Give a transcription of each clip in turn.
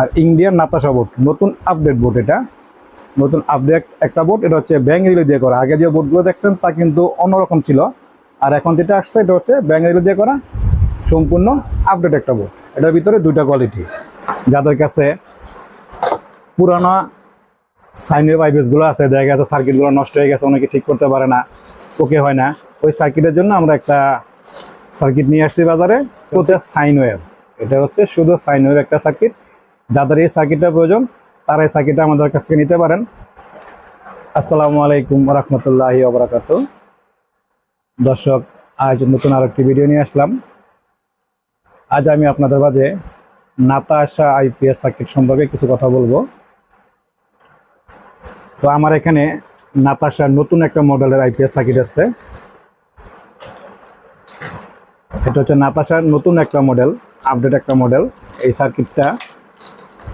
আর Indian Natasha board নতুন update board এটা। নতুন আপডেট একটা বোর্ড এটা হচ্ছে ব্যাঙ্গ রিলে দিয়ে করা। আগে যে বোর্ডগুলো দেখছেন, তা কিন্তু অন্যরকম ছিল। আর এখন যেটা আসছে, এটা হচ্ছে ব্যাঙ্গ রিলে দিয়ে করা। সম্পূর্ণ আপডেট একটা বোর্ড এটার ভিতরে দুইটা কোয়ালিটি যাদের কাছে পুরানো সাইনের পাইপেসগুলো আছে, দেখা গেছে সার্কিটগুলো নষ্ট হয়ে গেছে, অনেকে ঠিক করতে পারে না, ওকে হয় না। ওই সার্কিটের জন্য আমরা একটা সার্কিট নিয়ে আসছি বাজারে। হচ্ছে সাইন ওয়েভ এটা হচ্ছে শুধু সাইন ওয়েভ একটা সার্কিট যাদের এই সার্কিটটা প্রয়োজন, তারা এই সার্কিটটা আমাদের কাছ থেকে নিতে পারেন। আসসালামু আলাইকুম রহমতুল্লাহি ওবরাকাত। দর্শক, আজ নতুন আর একটি ভিডিও নিয়ে আসলাম। আজ আমি আপনাদের মাঝে নাতাশা আইপিএস সার্কিট সম্পর্কে কিছু কথা বলব। তো আমার এখানে নাতাশার নতুন একটা মডেলের আইপিএস সার্কিট আছে এটা হচ্ছে নাতাশার নতুন একটা মডেল, আপডেট একটা মডেল। এই সার্কিটটা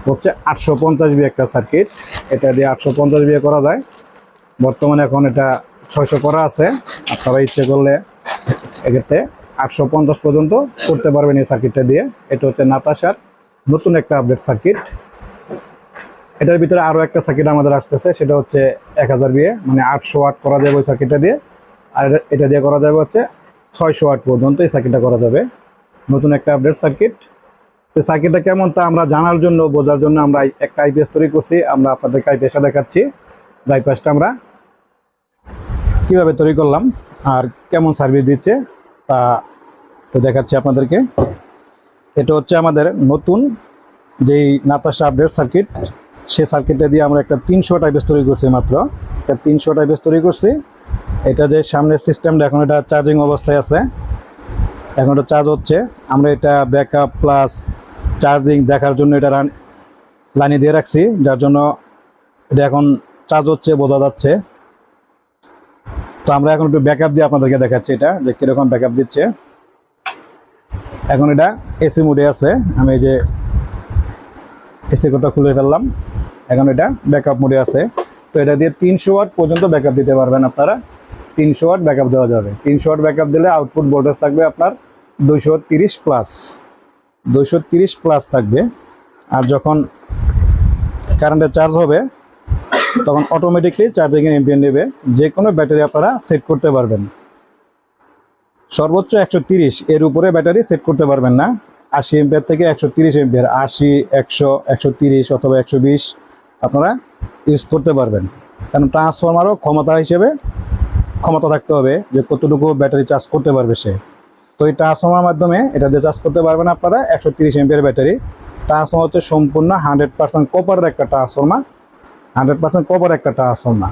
হচ্ছে আটশো পঞ্চাশ বি একটা সার্কিট এটা দিয়ে আটশো পঞ্চাশ বিয়ে করা যায়। বর্তমানে এখন এটা ছয়শো করা আছে। আপনারা ইচ্ছে করলে এক্ষেত্রে আটশো পঞ্চাশ পর্যন্ত করতে পারবেন এই সার্কিটটা দিয়ে। এটা হচ্ছে নাতাশার নতুন একটা আপডেট সার্কিট এটার ভিতরে আরও একটা সার্কিট আমাদের আসতেছে, সেটা হচ্ছে এক হাজার বিয়ে মানে আটশো আট করা যাবে ওই সার্কিটটা দিয়ে। আর এটা- দিয়ে করা যাবে হচ্ছে ছয়শো আট পর্যন্ত এই সার্কিটটা করা যাবে। নতুন একটা আপডেট সার্কিট তো সার্কিটটা কেমন তা আমরা জানার জন্য, বোঝার জন্য আমরা একটা আইপিএস তৈরি করছি। আমরা আপনাদেরকে আইপিএসটা দেখাচ্ছি। আইপিএসটা আমরা। কীভাবে তৈরি করলাম আর কেমন সার্ভিস দিচ্ছে তা তো দেখাচ্ছি আপনাদেরকে। এটা হচ্ছে আমাদের নতুন যেই নাতাশা আপডেট সার্কিট সেই সার্কিটটা দিয়ে আমরা একটা তিনশো টাইপেস তৈরি করছি মাত্র। একটা তিনশো টাইপেস তৈরি করছি। এটা যে সামনের সিস্টেমটা এখন এটা চার্জিং অবস্থায় আছে। এখন এটা চার্জ হচ্ছে। আমরা এটা ব্যাকআপ প্লাস চার্জিং দেখার জন্য এটা রান লাইনে দিয়ে রাখছি, যার জন্য এটা এখন চার্জ হচ্ছে, বোঝা যাচ্ছে। তো আমরা এখন একটু ব্যাকআপ দিয়ে আপনাদেরকে দেখাচ্ছি এটা, যে কীরকম ব্যাকআপ দিচ্ছে। এখন এটা এসি মোডে আছে, আমি এই যে এসি কোডটা খুলে ফেললাম। এখন এটা ব্যাকআপ মোডে আছে। তো এটা দিয়ে তিনশো ওয়াট পর্যন্ত ব্যাকআপ দিতে পারবেন আপনারা। তিনশো ওয়াট ব্যাকআপ দেওয়া যাবে। তিনশো ওয়াট ব্যাকআপ দিলে আউটপুট ভোল্টেজ থাকবে আপনার দুইশো প্লাস দুইশো প্লাস থাকবে। আর যখন কারেন্টে চার্জ হবে, তখন অটোমেটিকলি চার্জিংয়ের এমপিএন নেবে। যে কোনো ব্যাটারি আপনারা সেট করতে পারবেন। সর্বোচ্চ একশো এর উপরে ব্যাটারি সেট করতে পারবেন না। আশি এমপিয়ার থেকে একশো তিরিশ এমপিয়ার আশি, একশো একশো তিরিশ অথবা একশো বিশ আপনারা ইউজ করতে পারবেন। কারণ ট্রান্সফরমারও ক্ষমতা হিসেবে ক্ষমতা থাকতে হবে যে কতটুকু ব্যাটারি চার্জ করতে পারবে সে। তো এই ট্রান্সফর্মার মাধ্যমে এটা দিয়ে চার্জ করতে পারবেন আপনারা একশো তিরিশ এমপিয়ার ব্যাটারি। ট্রান্সফর্মার হচ্ছে সম্পূর্ণ হান্ড্রেড পার্সেন্ট কপারের একটা ট্রান্সফর্মার হান্ড্রেড পার্সেন্ট কপার একটা ট্রান্সফর্মার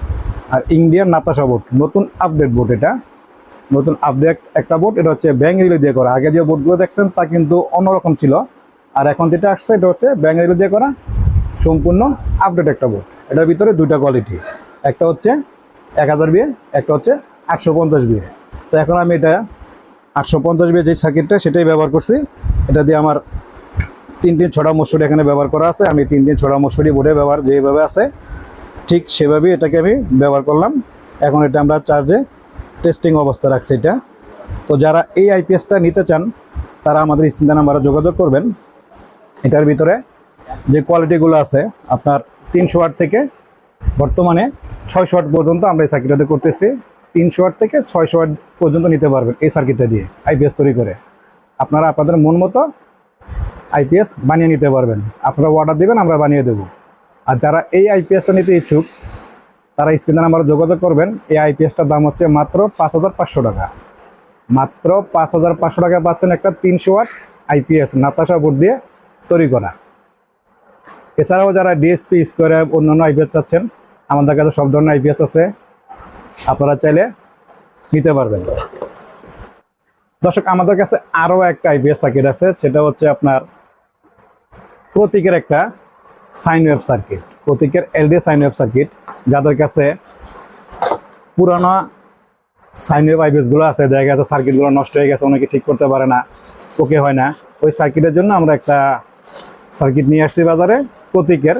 আর ইন্ডিয়ান নাতাশা বোর্ড নতুন আপডেট বোর্ড এটা। নতুন আপডেট একটা বোর্ড এটা হচ্ছে ব্যাঙ্ক রিলে দিয়ে করা। আগে যে বোর্ডগুলো দেখছেন, তা কিন্তু অন্যরকম ছিল। আর এখন যেটা আসছে, এটা হচ্ছে ব্যাঙ্ক রিলে দিয়ে করা। সম্পূর্ণ আপডেট একটা বোর্ড এটার ভিতরে দুইটা কোয়ালিটি একটা হচ্ছে এক হাজার বিয়ে একটা হচ্ছে আটশো পঞ্চাশ বিয়ে তো এখন আমি এটা আটশো পঞ্চাশ বিয়ে যে সার্কিটটা সেটাই ব্যবহার করছি। এটা দিয়ে আমার তিন দিন ছড়া মশুরি এখানে ব্যবহার করা আছে। আমি তিন দিন ছড়া মশুরি বোর্ডে ব্যবহার যেভাবে আছে, ঠিক সেভাবেই এটাকে আমি ব্যবহার করলাম। এখন এটা আমরা চার্জে টেস্টিং অবস্থা রাখছি এটা। তো যারা এই আইপিএসটা নিতে চান, তারা আমাদের স্ক্রিন নাম্বারে যোগাযোগ করবেন। এটার ভিতরে যে কোয়ালিটিগুলো আছে, আপনার তিনশো ওয়াট থেকে বর্তমানে ছয়শো ওয়াট পর্যন্ত আমরা এই সার্কিটটাতে করতেছি। তিনশো ওয়াট থেকে ছয়শো ওয়াট পর্যন্ত নিতে পারবেন এই সার্কিটটা দিয়ে আইপিএস তৈরি করে। আপনারা আপনাদের মন মতো আইপিএস বানিয়ে নিতে পারবেন। আপনারা অর্ডার দেবেন, আমরা বানিয়ে দেব। আর যারা এই আইপিএসটা নিতে ইচ্ছুক, তারা স্ক্রিনে নাম্বারে যোগাযোগ করবেন। এই আইপিএসটার দাম হচ্ছে মাত্র পাঁচ হাজার পাঁচশো টাকা। মাত্র পাঁচ হাজার পাঁচশো টাকা পাচ্ছেন একটা তিনশো ওয়াট আইপিএস নাতাশা বোর্ড দিয়ে তৈরি করা। এছাড়াও যারা ডিএসপি স্কোয়ারে অন্যান্য আইপিএস চাচ্ছেন, আমাদের কাছে সব ধরনের আইপিএস আছে। আপনারা চাইলে নিতে পারবেন। দর্শক, আমাদের কাছে আরও একটা আইপিএস সার্কিট আছে, সেটা হচ্ছে আপনার প্রতীকের একটা সাইন ওয়েভ সার্কিট প্রতীকের এলডি সাইন ওয়েভ সার্কিট যাদের কাছে পুরানো সাইন ওয়েভ আইপিএসগুলো আছে, দেখা গেছে সার্কিটগুলো নষ্ট হয়ে গেছে, অনেকে ঠিক করতে পারে না, ওকে হয় না। ওই সার্কিটের জন্য আমরা একটা সার্কিট নিয়ে আসছি বাজারে, প্রতীকের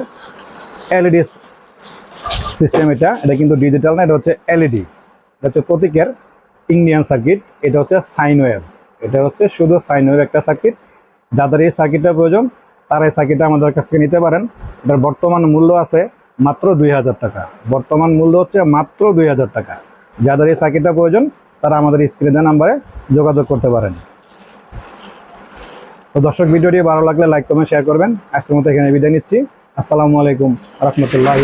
এলইডি সিস্টেম এটা এটা কিন্তু ডিজিটাল না, এটা হচ্ছে এলইডি এটা হচ্ছে প্রতীকের ইন্ডিয়ান সার্কিট এটা হচ্ছে সাইন ওয়েভ এটা হচ্ছে শুধু সাইন ওয়েভ একটা সার্কিট যাদের এই সার্কিটটা প্রয়োজন তারা এই সার্কিটটা আমাদের কাছ থেকে নিতে পারেন। এটার বর্তমান মূল্য আছে মাত্র দুই হাজার টাকা। বর্তমান মূল্য হচ্ছে মাত্র দুই হাজার টাকা। যাদের এই সার্কিটটা প্রয়োজন, তারা আমাদের স্ক্রিনে নাম্বারে যোগাযোগ করতে পারেন। তো দর্শক, ভিডিওটি ভালো লাগলে লাইক কমেন্ট শেয়ার করবেন। আজকের মতো এখানে বিদায় নিচ্ছি। আসসালামু আলাইকুম, রহমতুল্লাহ